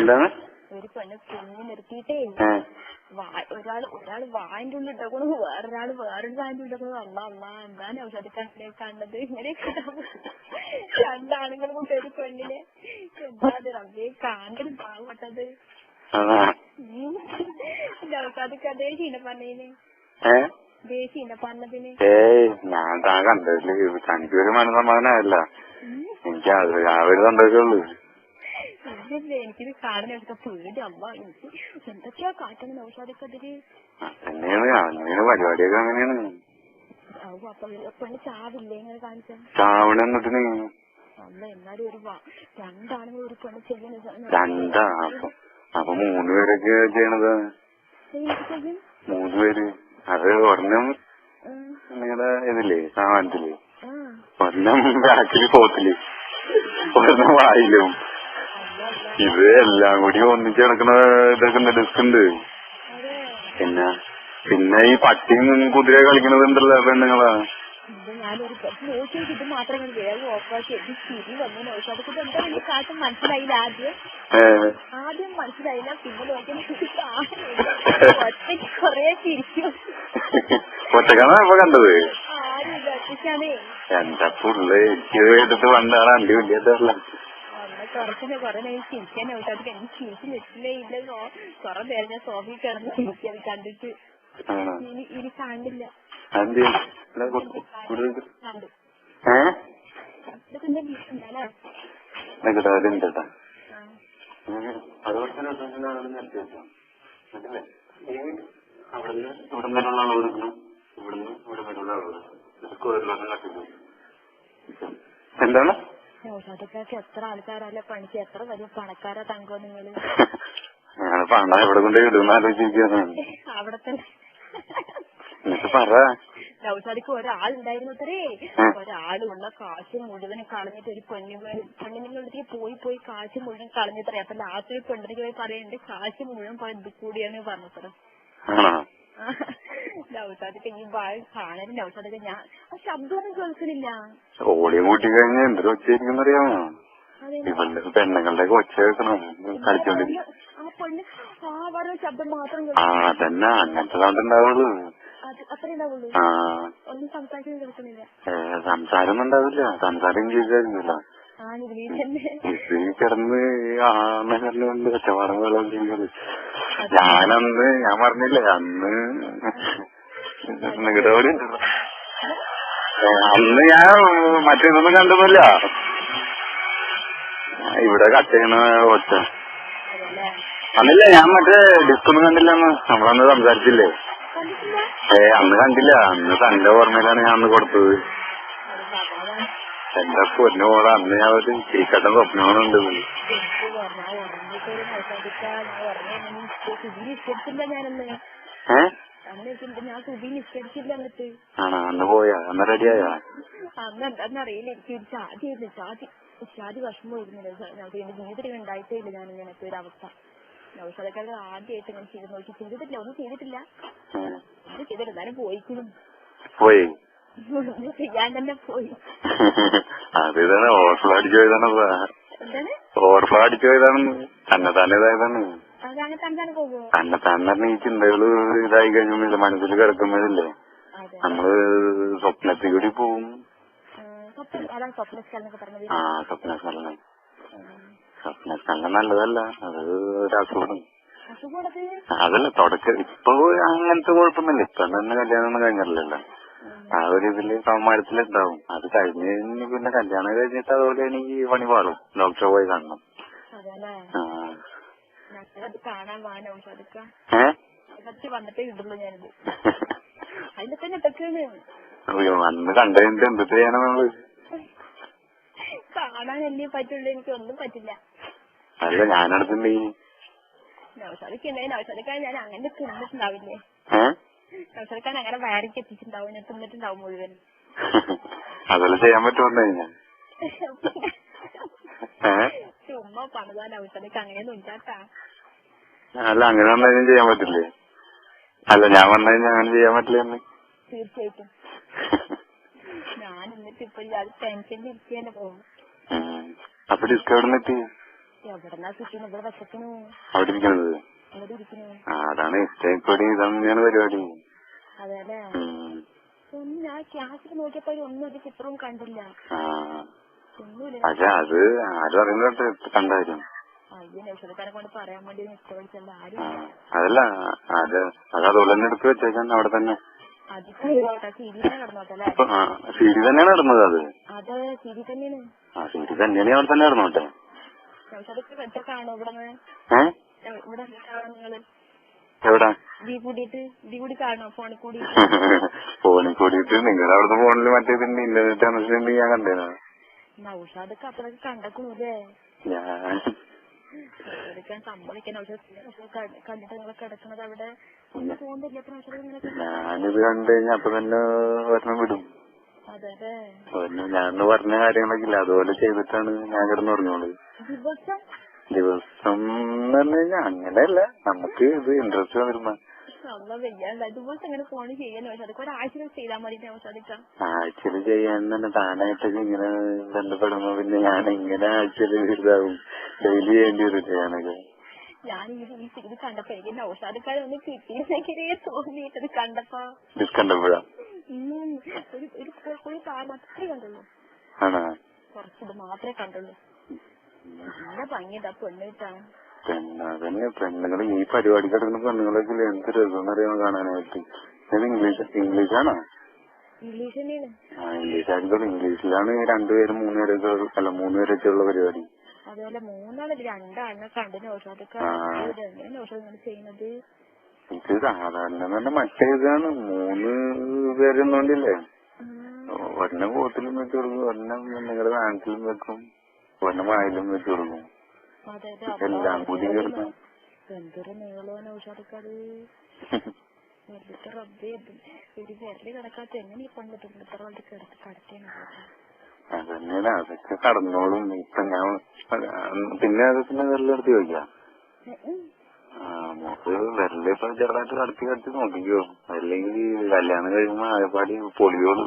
എന്താണ്? ഒരു പെണ്ണ് കുഞ്ഞു നിർത്തിയിട്ടേ ഒരാൾ ഒരാൾ വായന്റെ ഉള്ളിൽ ഇട്ടേക്കണു വേറൊരാൾ വേറൊരു വായന്റെ ഉള്ളിൽ ഇട്ടേക്കണു. അല്ല അല്ല എന്താണ് ഔഷധക്കാരനെ കണ്ടത്? ഇങ്ങനെയൊക്കെ രണ്ടാണുങ്ങളും കൂട്ടി ഒരു പെണ്ണിനെ എന്താ അത് റബ്ബേ കാണലും പാവപ്പെട്ടത്. അതാ. ഔഷധക്കതേ ചീന പറഞ്ഞതിന് ഏ? ദേ ചീന പറഞ്ഞതിന്. ഏയ് ഞാൻ താ കണ്ടതിൽ തനിക്കൊരു മനസമാധാനമല്ല എനിക്ക് ആ ഒരു സന്തോഷമുള്ളൂ. ഇല്ലല്ലേ എനിക്കിത് കാണാനൊക്കെ പേടി. അമ്മ എനിക്ക് എന്തൊക്കെയാ ഔഷധക്കതിര് തന്നെയാണ് അങ്ങനെയാണ് പരിപാടിയൊക്കെ അങ്ങനെയാണ്. ചാവില്ലേ ഇങ്ങനെ കാണിച്ച? ചാവണ എന്നിട്ട് അല്ല എന്നാലും ഒരു ഒരു പെണ്ണ് രണ്ടാ അപ്പൊ മൂന്ന് പേരൊക്കെ ചെയ്യണത്? ചെയ്യും മൂന്ന് പേര്. അത് ഒരെണ്ണം നിങ്ങളുടെ ഇതില്ലേ സാമാനത്തിൽ ഒരെണ്ണം ബാക്കിൽ പോത്തിൽ. ഒരെണ്ണം വായിലും. ഇത് എല്ലാം കൂടി ഒന്നിച്ച് കിടക്കണ ഇതൊക്കെ ഡിസ്ക് ഉണ്ട്. പിന്നെ പിന്നെ ഈ പട്ടിയും കുതിര കളിക്കണതുണ്ടല്ലോ പെണ്ണുങ്ങളാ. ഒറ്റക്കാണോ വലിയ മനസ്സിലായില്ല ആദ്യം? ആദ്യം മനസ്സിലായില്ല പിന്നെ നോക്കിയാൽ ഒറ്റയ്ക്ക് കൊറേ ചിരിക്കും ഒറ്റക്കാണ് ഇപ്പൊ കണ്ടത്? എന്റെ പുള്ളി എനിക്ക് എടുത്ത് വണ്ടാണ് അണ്ടി വലിയതല്ല കുറച്ചിനെ കുറെ നേരം ചിരിക്കാൻ അത് എനിക്ക് ചിരിച്ച് നിൽക്കില്ലേ ഇല്ല സോ- കുറെ നേരം ഞാൻ സോഫി കിടന്ന് ചിരിക്കാൻ കണ്ടിട്ട് ഇനി ഇനി കണ്ടില്ല. അവിടുന്ന് വരെയുള്ള ഇവിടുന്ന് ഇവിടെ വരെയുള്ള എന്താണ്? എത്ര വലിയ ഞങ്ങൾ പണം എവിടെ കൊണ്ടേ ഇടുന്ന ആലോചിച്ചിരിക്കുകയാണ്. അവിടെ തന്നെ കാശ് മുഴുവനും കളഞ്ഞിട്ട് ഒരു പോയി പോയി മുഴുവൻ കളഞ്ഞിത്രേ അപ്പൊ ലാസ്റ്റ് ഒരു പെണ്ണിന് പോയി പറയണ്ട് കാശ് മുഴുവൻ പോയി ഇത് കൂടിയാണ് പറഞ്ഞത്രേ ആണോ ഔഷധക്ക് ഈ ഭാഗം കാണലില്ല ഔഷധക്ക് ഞാൻ ആ ശബ്ദമൊന്നും കേൾക്കുന്നില്ല ഓടിയും കൂട്ടി കഴിഞ്ഞാൽ എന്തൊരു ഒച്ചയായിരിക്കും അറിയാമോ ഇവളുടെ പെണ്ണുങ്ങളുടെ ഒച്ച കേൾക്കണം കളിച്ചോണ്ടിരിക്കും. ആ പെണ്ണ് ആ പറഞ്ഞ ശബ്ദം മാത്രം ആ തന്നെ അങ്ങനത്തെ സൗണ്ട് ഉണ്ടാവുള്ളൂ. ആ. സംസാരമൊന്നും ഉണ്ടാവില്ല. സംസാരം ഇത് ഈ കിടന്ന് ആമകളുണ്ട് ഒച്ചപാടം പോലെ ഞാനന്ന് ഞാൻ പറഞ്ഞില്ലേ അന്ന് അന്ന് ഞാൻ മറ്റേതൊന്നും കണ്ടൊന്നുമില്ല ഇവിടെ കട്ടയാണ് ഒറ്റ അന്നില്ല ഞാൻ മറ്റേ ഡിസ്കൊന്നും കണ്ടില്ല അന്ന്. നമ്മളന്ന് സംസാരിച്ചില്ലേ? ഏ അന്ന് കണ്ടില്ല. അന്ന് തന്റെ ഓർമ്മയിലാണ് ഞാൻ അന്ന് കൊടുത്തത്. എന്റെ പൊന്നു പോലെ അന്ന് ഞാൻ ഒരു ചീക്കട്ടൻ സ്വപ്നങ്ങളുണ്ട് ഏ? ഞാൻ സുബി നിസ്കരിച്ചില്ല എന്നിട്ട്. ആണോ? അന്ന് പോയാ? അന്ന് റെഡിയായാ? അന്ന് എന്താന്നറിയില്ല എനിക്ക് ഒരു ചാതി ആയിരുന്നു. ചാതി ചാതി വിഷമം വരുന്നില്ല ഞങ്ങൾക്ക് എന്റെ ജീവിതത്തിൽ ഉണ്ടായിട്ടേ ഞാൻ ഇങ്ങനത്തെ ഒരു അവസ്ഥ. ഔഷധക്കാരുടെ ആദ്യമായിട്ട് ഇങ്ങനെ ചെയ്ത് നോക്കി. ചെയ്തിട്ടില്ല ഒന്നും ചെയ്തിട്ടില്ല. ഒന്നും ചെയ്തിട്ടില്ല. എന്നാലും പോയി. ഞാൻ തന്നെ പോയി. അത് തന്നെ ഓവർഫ്ലോ അടിച്ചു പോയതാണ് ഓവർഫ്ലോ അടിച്ചു പോയതാണെന്ന്. തന്നെ തന്നെ ഇതായതാണ്. തന്നെ തന്നെ ഈ ചിന്തകൾ ഇതായി കഴിയുമ്പോഴില്ല മനസ്സിൽ കിടക്കുമ്പോഴില്ലേ നമ്മൾ സ്വപ്നത്തിൽ കൂടി പോവും. ആ, സ്വപ്നം സ്ഥലം സ്വപ്ന സ്ഥലം പറഞ്ഞത്. ആ സ്വപ്നസ്ഥലം. ഉം. സ്വപ്നസ്ഥലം നല്ലതല്ല. അത് ഒരസുഖം അതല്ല തുടക്ക. ഇപ്പൊ അങ്ങനത്തെ കുഴപ്പമൊന്നുമില്ല. ഇപ്പൊ തന്നെ കല്യാണം ഒന്നും കഴിഞ്ഞിട്ടില്ലല്ലോ. ആ ഒരു ഇതിൽ സമ്മാനത്തിലുണ്ടാവും അത് കഴിഞ്ഞ് പിന്നെ കല്യാണം കഴിഞ്ഞിട്ട് അതുപോലെ എനിക്ക് പണി പാടും ഡോക്ടറെ പോയി കാണണം. ആ. ഞങ്ങളത് കാണാൻ വാന ഔഷധിക്ക ഏ? അകത്ത് വന്നിട്ടേ ഇടുള്ളൂ ഞാനിത്. അതിന്റെ തന്നെ ഇട്ടൊക്കെയാണ് അയ്യോ അന്ന് കണ്ടതിന്റെ എന്ത് ചെയ്യണം നമ്മൾ കാണാനല്ലേ പറ്റുള്ളൂ എനിക്ക് ഒന്നും പറ്റില്ല. അല്ല ഞാനടുത്തുണ്ട് നൗഷാദിക്കാൻ ഞാൻ അങ്ങനെ തിന്നിട്ടുണ്ടാവില്ലേ? നൗഷാദിക്കാൻ അങ്ങനെ വയറിക്ക് എത്തിച്ചിട്ടുണ്ടാവും ഞാൻ തിന്നിട്ടുണ്ടാവും മുഴുവൻ അതല്ല ചെയ്യാൻ പറ്റുമെന്ന് ചുമ്മാ പണിതാൻ നൗഷാദിക്ക് അങ്ങനെയൊന്നും ഉണ്ടാട്ടാ അല്ല അങ്ങനെ വന്നാലും ചെയ്യാൻ പറ്റില്ലേ? അല്ല ഞാൻ വന്നു കഴിഞ്ഞാൽ അങ്ങനെ ചെയ്യാൻ പറ്റില്ല എന്ന്? തീർച്ചയായിട്ടും. ഞാൻ എന്നിട്ട് ഇപ്പൊ അത് ടെൻഷനിൽ ഇരിക്കേണ്ട പോകും ഉം. അപ്പൊ ഡിസ്ക് എവിടെ നിന്നെത്തി എവിടെന്നാ കിട്ടുന്നു ഇവിടെ വെച്ചക്കണു അവിടെ ഇരിക്കണത്? ഇവിടെ ഇരിക്കണു. ആ അതാണ് ഇഷ്ടപ്പെടി ഇതാണ് പരിപാടി. ഞാൻ നോക്കിയപ്പോ ഒന്നും ഒരു ചിത്രവും കണ്ടില്ല. പക്ഷെ അത് ആരും അറിയുന്നത് കണ്ടായിരുന്നു അതല്ല അത് അത് എടുത്ത് വെച്ചേക്കാൻ അവിടെ തന്നെ. സിരി തന്നെയാണ് ഇടുന്നത് അത്. ആ സീരി തന്നെയാണ് അവിടെ തന്നെ ഇടുന്നോട്ടെ എവിടാ? കാണോ ഫോണിൽ കൂടി ഫോണിൽ കൂടിയിട്ട് നിങ്ങളുടെ അവിടുത്തെ ഫോണിൽ മറ്റേ പിന്നെ ഇന്റർനെറ്റ് കണക്ഷൻ ഞാൻ കണ്ടേനാ? ഞാൻ സമ്മതിക്കാൻ കണ്ടിട്ട് നിങ്ങൾ കിടക്കുന്നത് അവിടെ ഞാനിത് കണ്ടു കഴിഞ്ഞാ അപ്പൊ തന്നെ ഒരെണ്ണം വിടും. പിന്നെ ഞാൻ പറഞ്ഞ കാര്യങ്ങളൊക്കെ ഇല്ല. അതുപോലെ ചെയ്തിട്ടാണ് ഞാൻ കിടന്നു പറഞ്ഞോളൂ ദിവസം? എന്ന് പറഞ്ഞു കഴിഞ്ഞാൽ അങ്ങനെയല്ല. നമുക്ക് ഇത് ഇൻട്രസ്റ്റ് വരുമ്പോ നല്ല വെയ്യാണ്ട അങ്ങനെ ഫോൺ ചെയ്യാൻ നൗഷാദ് ഒരാഴ്ച ചെയ്താൽ മതി നൗഷാദിക്ക ആഴ്ചയിൽ ചെയ്യാൻ തന്നെ താനായിട്ടൊക്കെ ഇങ്ങനെ ബന്ധപ്പെടുമ്പോ പിന്നെ ഞാൻ ഇങ്ങനെ ആഴ്ചയിൽ ഇതാവും ഡെയിലി ചെയ്യേണ്ടി വരും ചെയ്യാനൊക്കെ ഞാൻ ഈ ഇത് കണ്ടപ്പോ എനിക്ക് നൗഷാദക്കാരെ ഒന്ന് കിട്ടിയെന്നെങ്കിലേ തോന്നിയിട്ടത് കണ്ടപ്പോ. കണ്ടപ്പോഴാ? ഒരു ഒരു ഒരു കാർ മാത്രമേ കണ്ടുള്ളൂ. കുറച്ചിത് മാത്രമേ നല്ല പിന്നെ അതന്നെ പെണ്ണുങ്ങൾ ഈ പരിപാടി കിടക്കുന്ന പെണ്ണുങ്ങളൊക്കെ എന്ത് രസം അറിയാൻ കാണാനായിട്ട്. ഇത് ഇംഗ്ലീഷ് ഇംഗ്ലീഷാണോ? ഇംഗ്ലീഷ് ആണോ ആ ഇംഗ്ലീഷ് ആയിരിക്കും ഇംഗ്ലീഷിലാണ് രണ്ടുപേരും മൂന്നുപേരൊക്കെ അല്ല മൂന്നുപേരൊക്കെ ഉള്ള പരിപാടി. അതുപോലെ മൂന്നാളല്ല രണ്ടാളിനെ കണ്ട് നൗഷാദൊക്കെ ആ. എങ്ങനെ നൗഷാദ് ഇങ്ങനെ ചെയ്യുന്നത്? ഇത് സാധാരണ തന്നെ മറ്റേ ഇതാണ്. മൂന്ന് പേരൊന്നുകൊണ്ടില്ലേ ഉം. ഒരെണ്ണം ബോട്ടിലും വെച്ച് കൊടുക്കും ഒരെണ്ണം നിങ്ങളുടെ നാട്ടിലും വെക്കും ഒരെണ്ണം വായിലും വെച്ച് കൊടുക്കും. എല്ലാം കിടന്നു എന്തൊരു നീളോ നൗഷാദക്കത് വെറുതെ റബ്ബേ ഇത് ഒരു വിരൽ കിടക്കാത്ത എങ്ങനെ ഈ പണ്ട് ഇത്ര വണ്ടി കിടത്ത് കടത്തിയാണ് അതന്നെയാണ് അതൊക്കെ കടന്നോളും. ഇപ്പൊ ഞാൻ പിന്നെ അതൊക്കെ വെള്ളം എടുത്ത് ചോദിക്കാം. നമുക്ക് വെറുതെ ഇപ്പൊ ചെറുതായിട്ട് കടത്തി കടത്തി നോക്കിക്കോ. അല്ലെങ്കിൽ കല്യാണം കഴിയുമ്പോ ആകെപ്പാടി പൊളിയോളൂ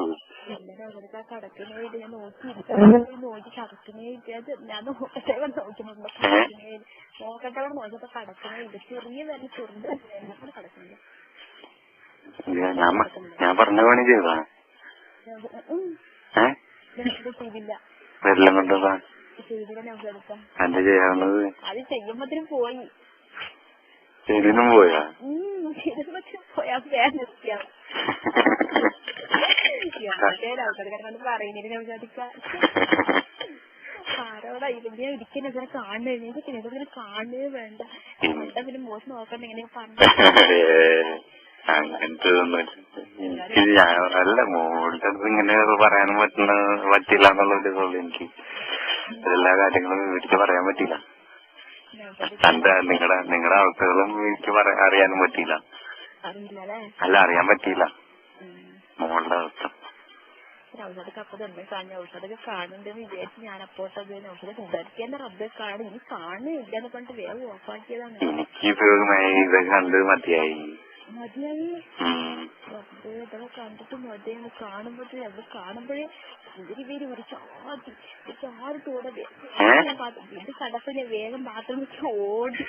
ഞാൻ പറഞ്ഞ പണി ചെയ്താ വിരലം കൊണ്ടതാ. എന്റെ ചെയ്യാവുന്നത്? അത് ചെയ്യുമ്പോ പോയി. ശരിനും പോയാ? ഉം ചെയ്യുമ്പത്തിനും പോയാ വേഗം നിർത്തിയാണ് ആൾക്കാരെ കണ്ട് പറയുന്നില്ല നവജാതിക്ക ആരോടാ ഇതിനെ ഒരിക്കലും ഇതിനെ കാണുന്നത് എനിക്ക് ഇതിനെ വേണ്ട. കണ്ട പിന്നെ മോശം നോക്കണ്ട ഇങ്ങനെ പറഞ്ഞു? അങ്ങനത്തെ എനിക്ക് ഞാൻ അല്ല മോളുടെ അടുത്ത് ഇങ്ങനെ പറയാനും പറ്റുന്ന പറ്റില്ല എന്നുള്ള ഒരു ഇതുള്ളൂ എനിക്ക് എല്ലാ കാര്യങ്ങളും വിവരിച്ച് പറയാൻ പറ്റില്ല. എന്റെ നിങ്ങളുടെ നിങ്ങളുടെ അവസ്ഥകളും എനിക്ക് പറയാൻ അറിയാനും പറ്റിയില്ല. അല്ല അറിയാൻ പറ്റിയില്ല. മോളുടെ അവസ്ഥ. ഔഷധക്ക് അപ്പൊ തന്നെ കാണും. ഔഷധൊക്കെ കാണുന്നുണ്ടെന്ന് വിചാരിച്ച് ഞാൻ അപ്പോട്ടത് ഔഷധം സുധാരിക്കേണ്ട റബ്ബെ കാണും. ഇനി കാണുന്നില്ല എന്ന് പറഞ്ഞിട്ട് വേഗം ഓഫാക്കിയതാണ് എനിക്കിത് ഇത് കണ്ട് മതിയായി. കണ്ടിട്ട് മതിയാണ് കാണുമ്പോഴേ അത് കാണുമ്പോഴേ ഇവർ പേര് ഒരു ചാതി ഒരു ചാറ് തോടെ ഇത് കടപ്പില്ല വേഗം ബാത്റൂമിൽ ഓടി.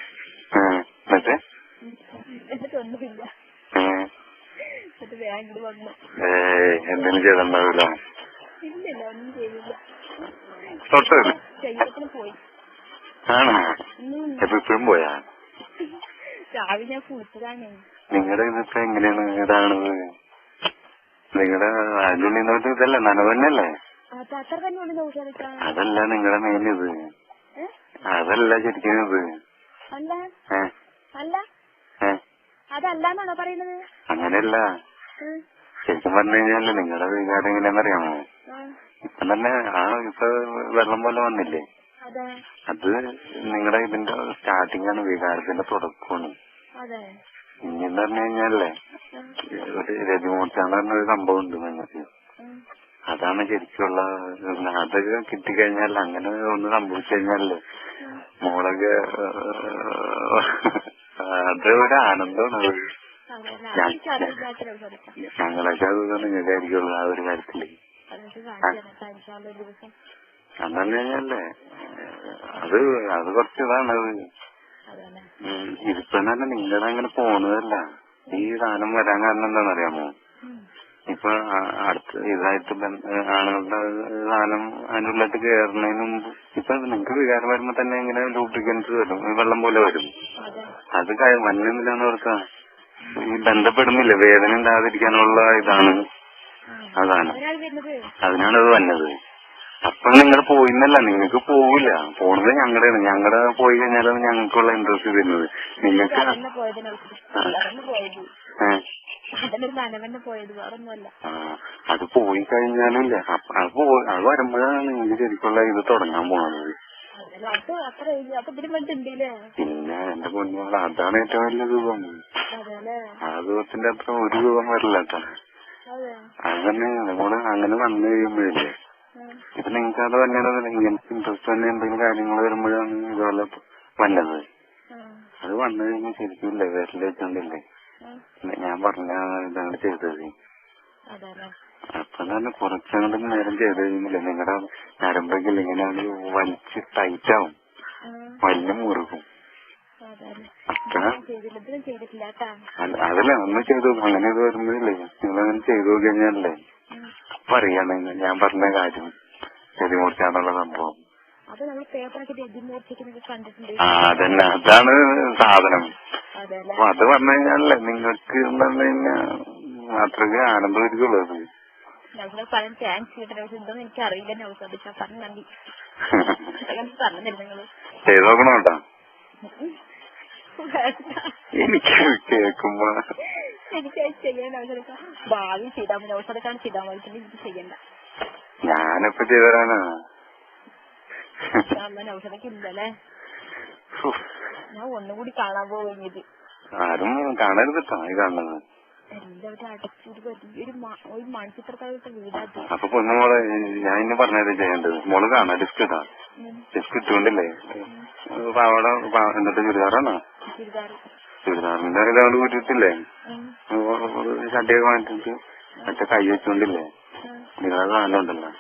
എന്നിട്ടൊന്നുമില്ല ഇല്ലല്ലോ എന്നിട്ട് വേഗം ഇങ്ങോട്ട് വന്നു. ഏയ് എന്തിനും ചെയ്തിട്ടുണ്ടാവില്ല? ഇല്ലില്ല ഒന്നും ചെയ്തില്ല. തൊട്ട് പോയി. ആണോ. പോയാ? രാവിലെ ഞാൻ കുളിച്ചതാണ് നിങ്ങളുടെ ഇതിപ്പോ എങ്ങനെയാണ്? ഇതാണ് നിങ്ങളുടെ അതിനുള്ളിൽ നിന്നോട്ട് ഇതല്ലേ? തന്നെയല്ലേ? അതല്ല നിങ്ങളുടെ മെയിൻ ഇത്. അതല്ല ശരിക്കും ഇത്. അതല്ലാന്നാണോ പറയുന്നത്? അങ്ങനെയല്ല. ശരിക്കും പറഞ്ഞു കഴിഞ്ഞാൽ നിങ്ങളുടെ വികാരം എങ്ങനെയാണെന്നറിയാമോ ഇപ്പൊ തന്നെ ആ ഇപ്പൊ വെള്ളം പോലെ വന്നില്ലേ? അതെ. അത് നിങ്ങളുടെ ഇതിന്റെ സ്റ്റാർട്ടിംഗ് ആണ് വികാരത്തിന്റെ തുടക്കമാണ്. ഇനിന്ന് പറഞ്ഞു കഴിഞ്ഞാലേ ആ, ഒരു രതിമൂർച്ച എന്ന് പറഞ്ഞൊരു സംഭവം ഉണ്ട് നിങ്ങൾക്ക്. അതാണ് ശരിക്കുള്ള അതൊക്കെ കിട്ടിക്കഴിഞ്ഞാൽ അങ്ങനെ ഒന്ന് സംഭവിച്ചു കഴിഞ്ഞാലേ മോളൊക്കെ അത് ഒരു ആനന്ദമാണ്. അത് ഞങ്ങളൊക്കെ അത് നിങ്ങൾക്കായിരിക്കുള്ളൂ ആ ഒരു കാര്യത്തിൽ. അതെന്ന് കഴിഞ്ഞല്ലേ അത് അത് കുറച്ചതാണ് അത് അതല്ലേ? ഉം, ഇതിപ്പോ തന്നെ നിങ്ങളുടെ അങ്ങനെ പോണതല്ല. ഈ സാധനം വരാൻ കാരണം എന്താണെന്നറിയാമോ. ഇപ്പൊ അടുത്ത ഇതായിട്ട് ആളുകളുടെ സാധനം അതിന്റെ ഉള്ളിലോട്ട് കയറുന്നതിന് മുമ്പ് ഇപ്പൊ നിങ്ങൾക്ക് വികാരം വരുമ്പോ തന്നെ ഇങ്ങനെ ലൂബ്രിക്കൻസ് വരും. ഈ വെള്ളം പോലെ വരും. അതെ. വന്നില്ലാന്ന് ഓർക്ക. ഈ ബന്ധപ്പെടുന്നില്ല? വേദന ഉണ്ടാകാതിരിക്കാനുള്ള ഇതാണ്. അതാണ്. അതിനാണ് അത് വന്നത്. അപ്പൊ നിങ്ങൾ പോയിന്നല്ല നിങ്ങൾക്ക് പോവില്ല. പോണത് ഞങ്ങളുടെയാണ് ഞങ്ങളുടെ പോയി കഴിഞ്ഞാലാണ് ഞങ്ങൾക്കുള്ള ഇൻട്രസ്റ്റ് വരുന്നത്. നിങ്ങൾക്ക് അത് പോയി കഴിഞ്ഞാലും ഇല്ല അത് പോയി അത് വരുമ്പോഴാണ് നിങ്ങൾക്ക് ശരിക്കുള്ള ഇത് തുടങ്ങാൻ പോണത്. പിന്നെ എന്റെ പൊന്നുകൾ അതാണ് ഏറ്റവും വലിയ രൂപം ആ രൂപത്തിന്റെ അത്ര ഒരു രൂപം വരില്ല കേട്ടോ അത് നമ്മൾ അങ്ങനെ വന്നു കഴിയുമ്പോഴില്ലേ. ഇപ്പൊ നിങ്ങൾക്ക് അത് വല്ലതും ഇങ്ങനത്തെ ഇൻട്രസ്റ്റ് തന്നെ എന്തെങ്കിലും കാര്യങ്ങൾ വരുമ്പോഴാണ് ഇതുപോലെ വന്നത്. അത് വന്നു കഴിഞ്ഞാൽ ശരിക്കും ലെവലിൽ വെച്ചോണ്ടില്ലേ? ഞാൻ പറഞ്ഞ ഇതാണ് ചെയ്തത് അപ്പൊ തന്നെ കുറച്ചങ്ങോട്ട് നേരം ചെയ്ത് കഴിയുന്നില്ല നിങ്ങളുടെ നരമ്പെങ്കിൽ ഇങ്ങനെ വലിച്ച് ടൈറ്റ് ആവും. വലിയ മുറുകും. അതെല്ലേ? ഒന്ന് ചെയ്തു. അങ്ങനെ ഇത് വരുമ്പോഴില്ലേ? നിങ്ങൾ അങ്ങനെ ചെയ്തു നോക്കി കഴിഞ്ഞാലേ അറിയാണ് ഞാൻ പറഞ്ഞ കാര്യം. ശരി എന്നുള്ള സംഭവം. അത് നമ്മൾ പേപ്പറൊക്കെ എഴുതി മൂർച്ചിക്കുന്നൊക്കെ കണ്ടിട്ടുണ്ട്. ആ അതന്നെ. അതാണ് സാധനം. അപ്പൊ അത് പറഞ്ഞു കഴിഞ്ഞാലേ നിങ്ങൾക്ക് പറഞ്ഞു കഴിഞ്ഞാൽ അത്രയ്ക്ക് ആനന്ദമായിരിക്കുള്ളൂ അത്. ഞങ്ങൾ പറയാൻ ചാൻസ് കിട്ടുന്ന പക്ഷെ ഇതൊന്നും എനിക്ക് അറിയില്ല. നൗസത് പറഞ്ഞു നന്ദി അങ്ങനെ പറഞ്ഞില്ല നിങ്ങൾ ചെയ്തു നോക്കണം കേട്ടോ. എനിക്ക് കേൾക്കുമ്പോ. എനിക്ക് ചെയ്യാൻ ഭാവി ചെയ്താൽ മതി. അവസരക്കാണ് ചെയ്താൽ മതി എനിക്ക് ചെയ്യണ്ട. ഞാനിപ്പോ അമ്മ അവസരക്ക് ഇല്ലല്ലേ ഞാൻ ഒന്നുകൂടി കാണാൻ പോകുന്നത് ആരും കാണരുത് ഈ കാണുന്നത്. എല്ലാവരും അടച്ചു ഒരു വലിയൊരു ഒരു മൺചിത്രക്കാരുടെ അപ്പൊ ഞാൻ ഇന്ന് പറഞ്ഞത് ചെയ്യേണ്ടത്. മോൾ കാണാ ഡിസ്ക് ഇട്ടാ. ഡിസ്ക് ഇട്ടുകൊണ്ടില്ലേ? പാവാട എന്നിട്ട് ചുരിദാറാണോ? ചുരിദാറ്. ചുരിദാറിന്റെ ഇതവിടെ കൂട്ടിയിട്ടില്ലേ ഉം. ഷട്ടിയൊക്കെ വാങ്ങിച്ചിട്ട് മറ്റേ കൈ വെച്ചോണ്ടില്ലേ. നിങ്ങളെ സാധനം ഉണ്ടല്ലോ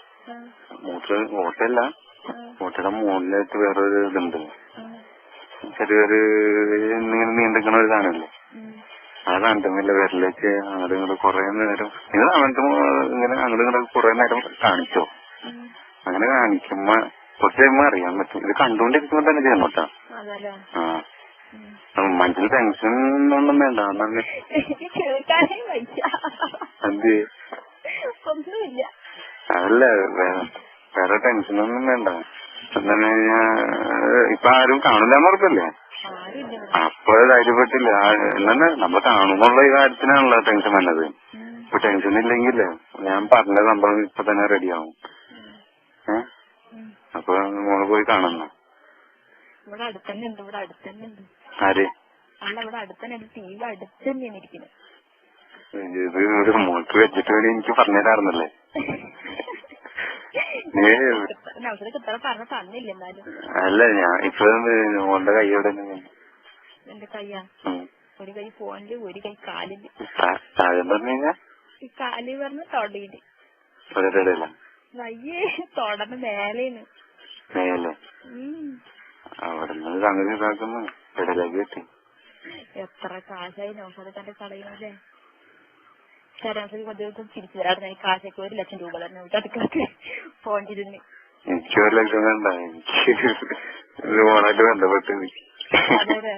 മൂട്ട് ഓട്ടല്ല. ഓട്ടയുടെ മുകളിലായിട്ട് വേറൊരു ഇതുണ്ട്. ചെറിയൊരു ഇങ്ങനെ നീണ്ടിക്കണ ഒരു സാധനമല്ലേ. ആ സാധനത്തില്ല വിരലേക്ക് അങ്ങോട്ട് ഇങ്ങോട്ട് കുറെ നേരം നിങ്ങൾ അങ്ങനത്തെ ഇങ്ങനെ അങ്ങോട്ട് ഇങ്ങോട്ട് കുറെ നേരം കാണിച്ചോ? അങ്ങനെ കാണിക്കുമ്പോ കുറച്ച് കഴിയുമ്പോ അറിയാൻ പറ്റും. ഇത് കണ്ടുകൊണ്ടിരിക്കുമ്പോ തന്നെ ചെയ്യണം കേട്ടോ. ആ. മനസ്സിൽ ടെൻഷൻ ഒന്നും വേണ്ട. എന്നാണ് അതല്ല വേറെ ടെൻഷനൊന്നും വേണ്ട. കഴിഞ്ഞാ ഇപ്പൊ ആരും കാണില്ല ഉറപ്പല്ലേ? ആരുമില്ല. അപ്പൊ ധൈര്യപ്പെട്ടില്ല എന്നാ നമ്മൾ കാണുന്നുള്ള ഈ കാര്യത്തിനാണല്ലോ ടെൻഷൻ വന്നത്. ഇപ്പൊ ടെൻഷൻ ഇല്ലെങ്കിൽ ഞാൻ പറഞ്ഞ സംഭവം ഇപ്പൊ തന്നെ റെഡിയാവും ഏ ഏഹ്? അപ്പൊ മോൾ പോയി കാണുന്നു ആര്? ഇത് മോൾക്ക് വെച്ചിട്ട് വേണ്ടി എനിക്ക് പറഞ്ഞുതരാറുന്നല്ലേ നീ നൗസർക്ക് ഇത്ര പറഞ്ഞ തന്നില്ല എന്നാലും അല്ല ഞാൻ ഇപ്പഴും ഓന്റെ കൈ എവിടെ എന്റെ കയ്യാ ഒരു കൈ ഫോണിൽ ഒരു കൈ കാലിൽ. കാൽ പറഞ്ഞ തൊടയിൽ. വയ്യേ തൊടന്ന് മേലേന്ന്. മേലെ. സംഗതി ഇതാക്കുന്നു എത്ര കാശായി നോക്കാതെ തന്റെ കളയുന്നല്ലേ ശരാശരി പദ്ധതി തിരിച്ചു തരാറുണ്ട് എനിക്ക് കാശൊക്കെ ഒരു ലക്ഷം രൂപ തന്നെ അടുക്കളക്ക് പോണ്ടിരുന്നു എനിക്ക് ഒരു ലക്ഷം വേണ്ട എനിക്ക് ലോണായിട്ട് ബന്ധപ്പെട്ട് അതെ അതെ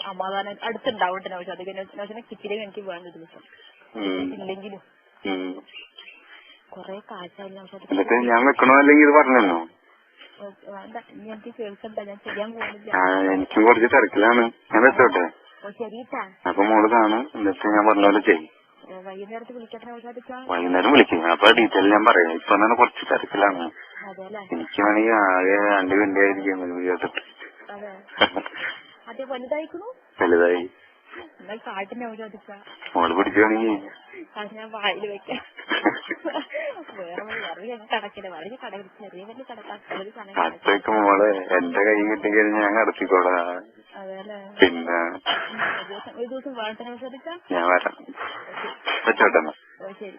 സമാധാനം അടുത്തുണ്ടാവട്ടെ നൗഷാദ് നൗഷാദിനെ കിട്ടിയില്ലെങ്കിൽ എനിക്ക് വേണ്ട ദിവസം. ഇല്ലെങ്കിലും. കൊറേ കാശായിരുന്നു നൗഷാദ് എന്നിട്ട് ഞാൻ വെക്കണോ അല്ലെങ്കിൽ ഇത് പറഞ്ഞോ വേണ്ട ഇനി എനിക്ക് കേൾക്കണ്ട ഞാൻ ചെയ്യാൻ പോകുന്നില്ല ആ എനിക്കും കുറച്ച് തിരക്കിലാണ് ഞാൻ വെച്ചോട്ടെ അപ്പൊ മോൾ കാണും എന്നിട്ട് ഞാൻ പറഞ്ഞ പോലെ ചെയ്യും വൈകുന്നേരത്ത് വിളിക്കട്ടെ വൈകുന്നേരം വിളിക്കും. അപ്പൊ ഡീറ്റെയിൽ ഞാൻ പറയാം. ഇപ്പൊ തന്നെ കുറച്ച് തിരക്കിലാണ്. എനിക്ക് വേണമെങ്കിൽ ആകെ രണ്ട് മിനിറ്റ് ആയിരിക്കും കേട്ടിട്ട് അതെ. അതെ വലുതായിക്കണു? വലുതായി. എന്നാൽ കാട്ടിന് നൗഷാദിക്ക മോൾ പിടിക്കുകയാണെങ്കിൽ അത് ഞാൻ വായിൽ വെക്കാം. അത്രയ്ക്ക് മോളെ എന്റെ കൈ കിട്ടിക്കഴിഞ്ഞാൽ ഞാൻ കടത്തിക്കോളാ. പിന്നെ ഒരു ദിവസം ഞാൻ വരാം. വെച്ചോട്ടെ എന്നാ. ശരി.